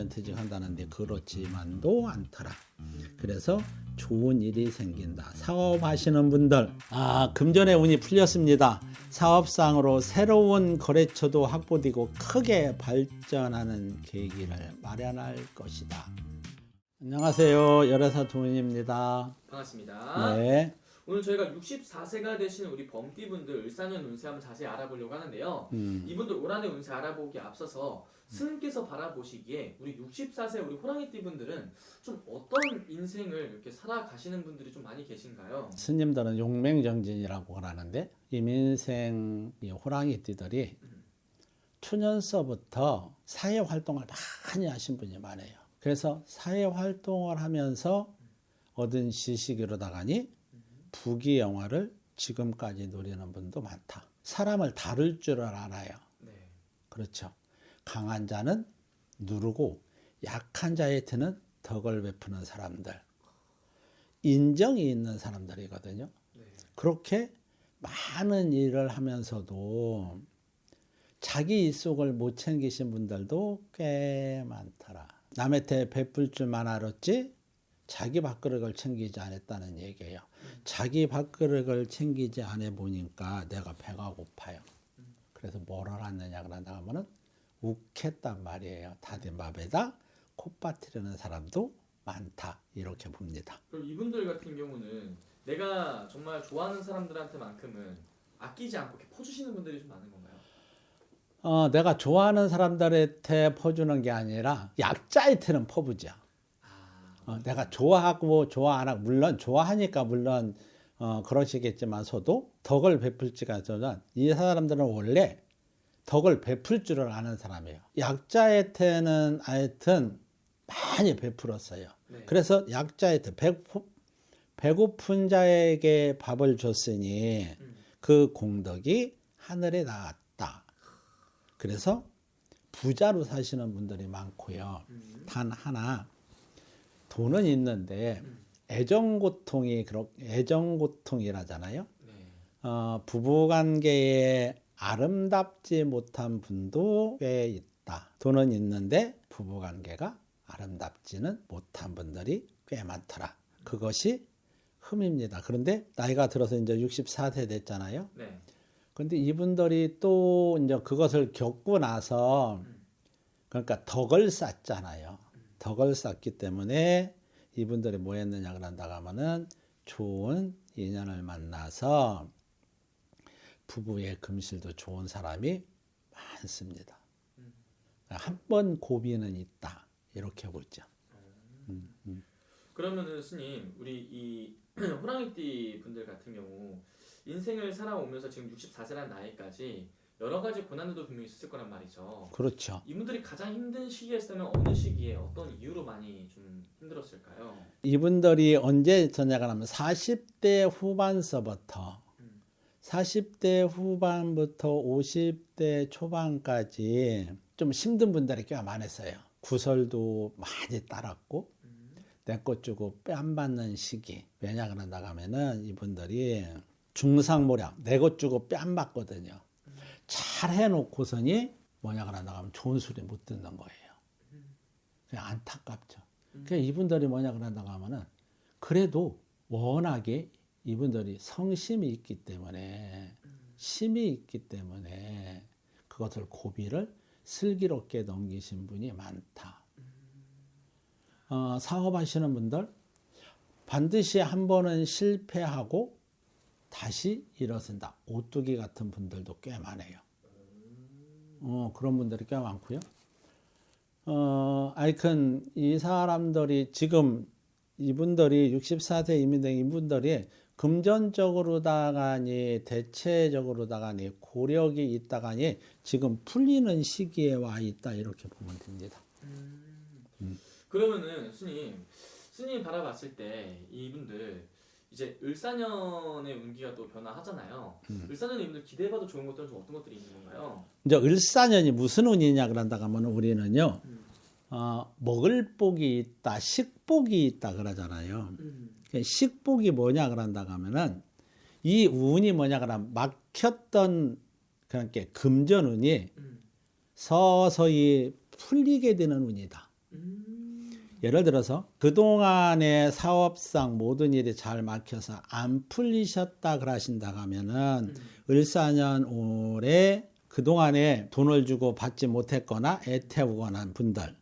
5년 퇴직한다는데 그렇지만도 않더라. 그래서 좋은 일이 생긴다. 사업하시는 분들, 아, 금전의 운이 풀렸습니다. 사업상으로 새로운 거래처도 확보되고 크게 발전하는 계기를 마련할 것이다. 안녕하세요. 열애사 도인입니다. 반갑습니다. 네. 오늘 저희가 64세가 되신 우리 범띠분들 을사년 운세 한번 자세히 알아보려고 하는데요. 음. 이분들 올 한해 운세 알아보기에 앞서서 스님께서 바라보시기에 우리 64세 우리 호랑이띠 분들은 좀 어떤 인생을 이렇게 살아가시는 분들이 좀 많이 계신가요? 스님들은 용맹정진이라고 그러는데 이민생 이 호랑이띠들이 초년서부터 사회 활동을 많이 하신 분이 많아요. 그래서 사회 활동을 하면서 얻은 지식이로다가니 부귀 영화를 지금까지 누리는 분도 많다. 사람을 다룰 줄을 알아요. 네. 그렇죠. 강한 자는 누르고 약한 자한테는 덕을 베푸는 사람들. 인정이 있는 사람들이거든요. 네. 그렇게 많은 일을 하면서도 자기 일속을 못 챙기신 분들도 꽤 많더라. 남한테 베풀 줄만 알았지 자기 밥그릇을 챙기지 않았다는 얘기예요. 자기 밥그릇을 챙기지 않아 보니까 내가 배가 고파요. 그래서 뭘 알았느냐 그런다 하면은 욱했단 말이에요. 다들 밥에다 콧바트리는 사람도 많다 이렇게 봅니다. 그럼 이분들 같은 경우는 내가 정말 좋아하는 사람들한테만큼은 아끼지 않고 이렇게 퍼주시는 분들이 좀 많은 건가요? 어, 내가 좋아하는 사람들한테 퍼주는 게 아니라 약자한테는 퍼부자. 아, 어, 내가 좋아하고 좋아 안 하고 물론 좋아하니까 물론 어, 그러시겠지만서도 덕을 베풀지가 저는 이 사람들은 원래 덕을 베풀 줄을 아는 사람이에요. 약자한테는 하여튼 많이 베풀었어요. 네. 그래서 약자한테 배고, 배고픈 자에게 밥을 줬으니 음. 그 공덕이 하늘에 닿았다. 그래서 부자로 사시는 분들이 많고요. 음. 단 하나 돈은 있는데 음. 애정고통이 애정고통이라잖아요. 네. 어, 부부관계에 아름답지 못한 분도 꽤 있다. 돈은 있는데 부부관계가 아름답지는 못한 분들이 꽤 많더라. 그것이 흠입니다. 그런데 나이가 들어서 이제 64세 됐잖아요. 네. 근데 이분들이 또 이제 그것을 겪고 나서 그러니까 덕을 쌓잖아요. 덕을 쌓기 때문에 이분들이 뭐 했느냐 그런다고 하면은 좋은 인연을 만나서 부부의 금실도 좋은 사람이 많습니다. 한 번 고비는 있다. 이렇게 보죠. 음, 음. 그러면은 스님 우리 이 호랑이띠 분들 같은 경우 인생을 살아오면서 지금 64세라는 나이까지 여러 가지 고난들도 분명히 있을 거란 말이죠. 그렇죠. 이분들이 가장 힘든 시기였다면 어느 시기에 어떤 이유로 많이 좀 힘들었을까요? 이분들이 언제 전야가 나면 40대 후반서부터 음. 40대 후반부터 50대 초반까지 좀 힘든 분들이 꽤 많았어요. 구설도 많이 따랐고 음. 내것 주고 뺨 받는 시기. 왜냐 그런다 하면은 이분들이 중상모략 내 것 주고 뺨 받거든요. 잘 해놓고서니 뭐냐 그런다 하면 좋은 소리 못 듣는 거예요. 그냥 안타깝죠. 그러니까 이분들이 뭐냐 그런다 하면은 그래도 워낙에 이분들이 성심이 있기 때문에 심이 있기 때문에 그것을 고비를 슬기롭게 넘기신 분이 많다. 어, 사업하시는 분들 반드시 한 번은 실패하고 다시 일어선다. 오뚜기 같은 분들도 꽤 많아요. 어, 그런 분들이 꽤 많고요. 어, 아이컨 이 사람들이 지금 이분들이 64세 이민된 이분들이 금전적으로다가니 대체적으로다가니 고력이 있다가니 지금 풀리는 시기에 와 있다 이렇게 보면 됩니다. 음. 그러면은 스님 스님 바라봤을 때 이분들 이제 을사년의 운기가 또 변화하잖아요. 을사년의 이분들 기대해봐도 좋은 것들은 좀 어떤 것들이 있는 건가요? 이제 을사년이 무슨 운이냐 그런다고 하면 우리는요, 음. 어, 먹을 복이 있다, 식복이 있다 그러잖아요. 음. 식복이 뭐냐 그런다고 하면은 이 운이 뭐냐 그러면 막혔던 그러니까 금전 운이 음. 서서히 풀리게 되는 운이다. 음. 예를 들어서 그동안의 사업상 모든 일이 잘 막혀서 안 풀리셨다 그러신다고 하면은 을사년 올해 그동안에 돈을 주고 받지 못했거나 애태우거나 한 분들 음.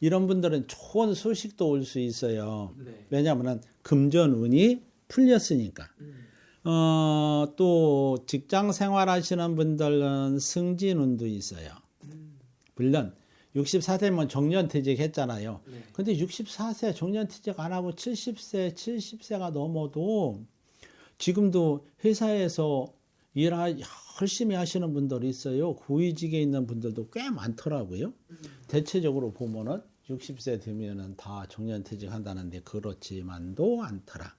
이런 분들은 좋은 소식도 올 수 있어요. 네. 왜냐하면 금전운이 풀렸으니까. 음. 어, 또 직장 생활하시는 분들은 승진운도 있어요. 음. 물론 64세면 정년퇴직 했잖아요. 네. 근데 64세 정년퇴직 안 하고 70세, 70세가 넘어도 지금도 회사에서 일 열심히 하시는 분들이 있어요. 고위직에 있는 분들도 꽤 많더라고요. 대체적으로 보면은 60세 되면은 다 정년퇴직 한다는데 그렇지만도 않더라.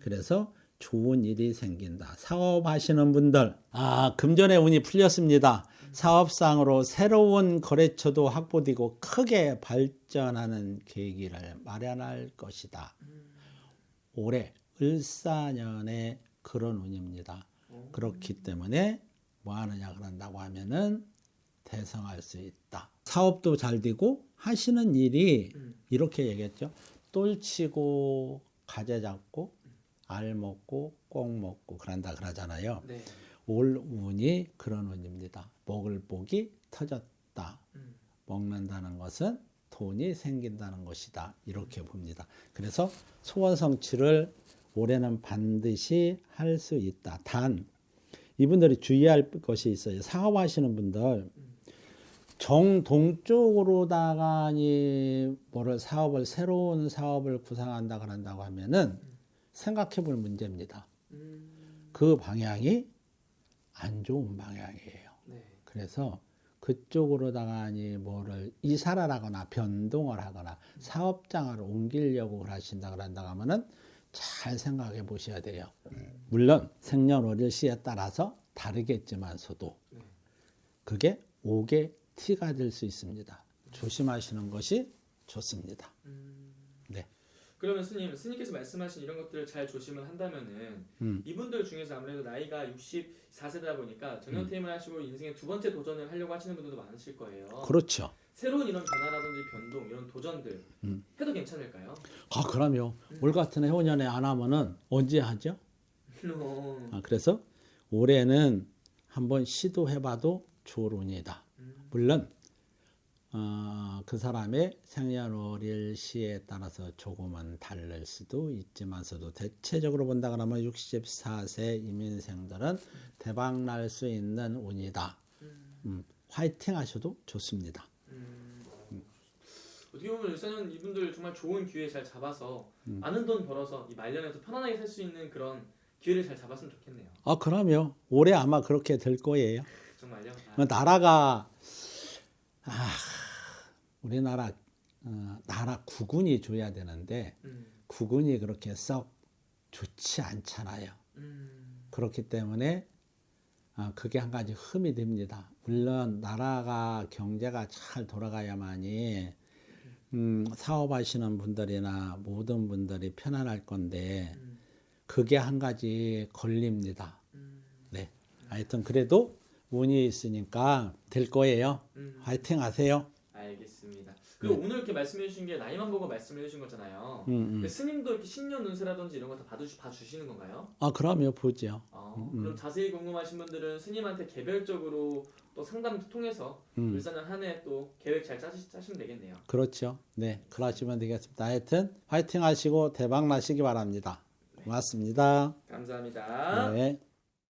그래서 좋은 일이 생긴다. 사업하시는 분들, 아, 금전의 운이 풀렸습니다. 사업상으로 새로운 거래처도 확보되고 크게 발전하는 계기를 마련할 것이다. 올해 을사년의 그런 운입니다. 그렇기 때문에 뭐 하느냐 그런다고 하면은 대성할 수 있다. 사업도 잘 되고 하시는 일이 음. 이렇게 얘기했죠. 똘치고 가재 잡고 알 먹고 꽁 먹고 그런다 그러잖아요. 네. 올 운이 그런 운입니다. 먹을 복이 터졌다. 음. 먹는다는 것은 돈이 생긴다는 것이다. 이렇게 봅니다. 그래서 소원 성취를 올해는 반드시 할 수 있다. 단 이분들이 주의할 것이 있어요. 사업하시는 분들 정동쪽으로다가 이 뭐를 사업을 새로운 사업을 구상한다 그런다고 하면은 생각해 볼 문제입니다. 음. 그 방향이 안 좋은 방향이에요. 네. 그래서 그쪽으로다가 아니 뭐를 이사를 하거나 변동을 하거나 사업장을 옮기려고 하신다 그런다고 하면은 잘 생각해 보셔야 돼요. 물론 생년월일 시에 따라서 다르겠지만서도 네. 그게 옥의 티가 될 수 있습니다. 조심하시는 것이 좋습니다. 음. 네. 그러면 스님, 스님께서 말씀하신 이런 것들을 잘 조심을 한다면은 음. 이분들 중에서 아무래도 나이가 64세다 보니까 음. 정년퇴임을 하시고 인생의 두 번째 도전을 하려고 하시는 분들도 많으실 거예요. 그렇죠. 새로운 이런 변화라든지 변동, 이런 도전들 음. 해도 괜찮을까요? 아, 그럼요. 올 같은 해오년에 안 하면은 언제 하죠? 어. 아, 그래서 올해는 한번 시도해봐도 운이다. 물론 어, 그 사람의 생년월일 시에 따라서 조금은 다를 수도 있지만서도 대체적으로 본다 그러면 64세 이민생들은 대박 날 수 있는 운이다. 음, 화이팅 하셔도 좋습니다. 음. 어떻게 보면 일사년 이분들 정말 좋은 기회 잘 잡아서 음. 많은 돈 벌어서 이 말년에서 편안하게 살 수 있는 그런 기회를 잘 잡았으면 좋겠네요. 아, 그럼요. 올해 아마 그렇게 될 거예요. 정말요? 아, 뭐 나라가 아, 우리나라 어, 나라 국군이 줘야 되는데 음. 국군이 그렇게 썩 좋지 않잖아요. 음. 그렇기 때문에 아, 그게 한 가지 흠이 됩니다. 물론 나라가 경제가 잘 돌아가야만이 음, 사업하시는 분들이나 모든 분들이 편안할 건데 음. 그게 한 가지 걸립니다. 음. 네. 하여튼 그래도 운이 있으니까 될 거예요. 음. 화이팅 하세요. 알겠습니다. 그리고 오늘 이렇게 말씀해 주신 게 나이만 보고 말씀해 주신 거잖아요. 음, 음. 근데 스님도 이렇게 신년 운세라든지 이런 거 다 봐주시는 건가요? 아, 그럼요. 보죠. 아, 음, 그럼 자세히 궁금하신 분들은 스님한테 개별적으로 또 상담 통해서 음. 울산은 한해 또 계획 잘 짜시, 짜시면 되겠네요. 그렇죠. 네. 그러시면 되겠습니다. 하여튼 화이팅 하시고 대박 나시기 바랍니다. 고맙습니다. 감사합니다. 네.